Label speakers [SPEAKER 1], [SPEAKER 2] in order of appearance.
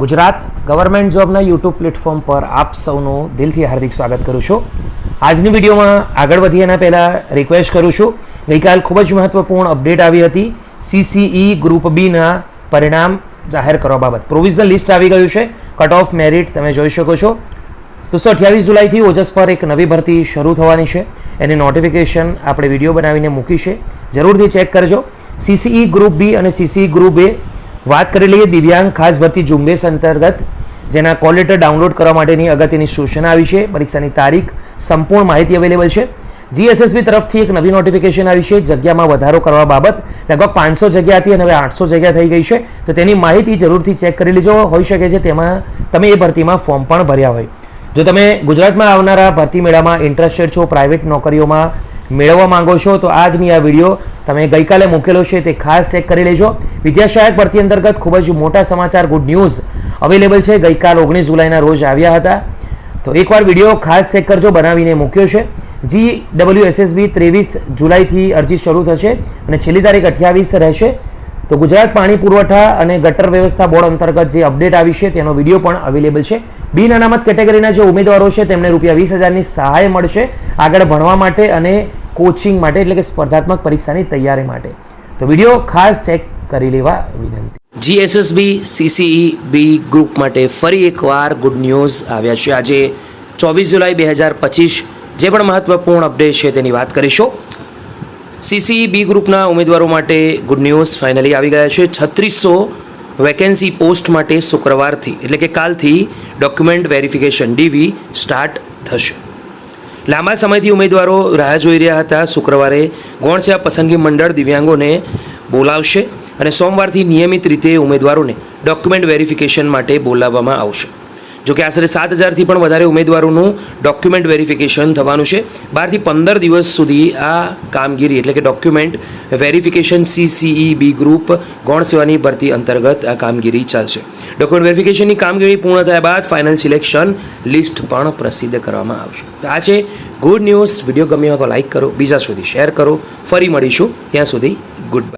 [SPEAKER 1] Gujarat government જોબના YouTube platform પર આપ સૌનું દિલથી હાર્દિક સ્વાગત કરું છું. આજની વિડીયોમાં આગળ વધીએ એના પહેલાં રિક્વેસ્ટ કરું છું. ગઈકાલ ખૂબ જ મહત્વપૂર્ણ અપડેટ આવી હતી. સીસીઈ ગ્રુપ બીના પરિણામ જાહેર કરવા બાબત. પ્રોવિઝનલ લિસ્ટ આવી ગયું છે. કટ ઓફ મેરિટ તમે જોઈ શકો છો. દોસ્તો, અઠ્યાવીસ જુલાઈથી ઓજસ પર એક નવી ભરતી શરૂ થવાની છે. એની નોટિફિકેશન આપણે વીડિયો બનાવીને મૂકી છે. જરૂરથી ચેક કરજો. સીસીઈ ગ્રુપ બી અને સીસીઈ ગ્રુપ એ વાત કરી લઈએ દિવ્યાંગ ખાસ ભરતી ઝુંબેશ અંતર્ગત, જેના કોલ લેટર ડાઉનલોડ કરવા માટેની અગત્યની સૂચના આવી છે. પરીક્ષાની તારીખ સંપૂર્ણ માહિતી અવેલેબલ છે. જીએસએસબી તરફથી એક નવી નોટિફિકેશન આવી છે. જગ્યામાં વધારો કરવા બાબત લગભગ પાંચસો જગ્યા હતી અને હવે આઠસો જગ્યા થઈ ગઈ છે. તો તેની માહિતી જરૂરથી ચેક કરી લેજો. હોઈ શકે છે તેમાં તમે એ ભરતીમાં ફોર્મ પણ ભર્યા હોય. જો તમે ગુજરાતમાં આવનારા ભરતી મેળામાં ઇન્ટરેસ્ટેડ છો પ્રાઇવેટ નોકરીઓમાં મેળવવા માંગો છો, તો આજની આ વીડિયો તમે ગઈકાલે મૂકેલો છે તે ખાસ ચેક કરી લેજો. વિદ્યાસહાયક ભરતી અંતર્ગત ખૂબ જ મોટા સમાચાર ગુડ ન્યૂઝ અવેલેબલ છે. ગઈકાલ ઓગણીસ જુલાઈના રોજ આવ્યા હતા. તો એકવાર વીડિયો ખાસ ચેક કરજો, બનાવીને મૂક્યો છે. જી ડબલ્યુ એસએસબી ત્રેવીસ જુલાઈથી અરજી શરૂ થશે અને છેલ્લી તારીખ અઠ્યાવીસ રહેશે. તો ગુજરાત પાણી પુરવઠા અને ગટર વ્યવસ્થા બોર્ડ અંતર્ગત જે અપડેટ આવી છે તેનો વીડિયો પણ અવેલેબલ છે. બિન અનામત કેટેગરીના જે ઉમેદવારો છે તેમને રૂપિયા વીસ હજારની સહાય મળશે. આગળ ભણવા માટે અને કોચિંગ માટે, એટલે કે સ્પર્ધાત્મક પરીક્ષાની તૈયારી માટે. તો વીડિયો ખાસ ચેક કરી લેવા વિનંતી. જીએસએસબી સીસીઈ બી ગ્રુપ માટે ફરી એકવાર ગુડ ન્યૂઝ આવ્યા છે. આજે ચોવીસ જુલાઈ બે હજાર પચીસ, જે પણ મહત્વપૂર્ણ અપડેટ છે તેની વાત કરીશું. સીસીઈ બી ગ્રુપના ઉમેદવારો માટે ગુડ ન્યૂઝ ફાઇનલી આવી ગયા છે. છત્રીસો વેકેન્સી પોસ્ટ માટે શુક્રવારથી, એટલે કે કાલથી ડોક્યુમેન્ટ વેરિફિકેશન ડીવી સ્ટાર્ટ થશે. લાંબા સમયથી ઉમેદવારો રાહ જોઈ રહ્યા હતા. શુક્રવારે ગૌણ સેવા પસંદગી મંડળ દિવ્યાંગોને બોલાવશે અને સોમવારથી નિયમિત રીતે ઉમેદવારોને ડોક્યુમેન્ટ વેરિફિકેશન માટે બોલાવવામાં આવશે. જો કે આશરે સાત હજારથી પણ વધારે ઉમેદવારોનું ડોક્યુમેન્ટ વેરિફિકેશન થવાનું છે. બારથી પંદર દિવસ સુધી આ કામગીરી એટલે કે document verification CCE B group ગૌણ સેવાની ભરતી અંતર્ગત આ કામગીરી ચાલશે. ડોક્યુમેન્ટ વેરિફિકેશનની કામગીરી પૂર્ણ થયા બાદ ફાઇનલ સિલેક્શન લિસ્ટ પણ પ્રસિદ્ધ કરવામાં આવશે. આ છે ગુડ ન્યૂઝ વીડિયો ગમ્યો હોય તો લાઇક કરો. બીજા સુધી શેર કરો. ફરી મળીશું. ત્યાં સુધી ગુડ બાય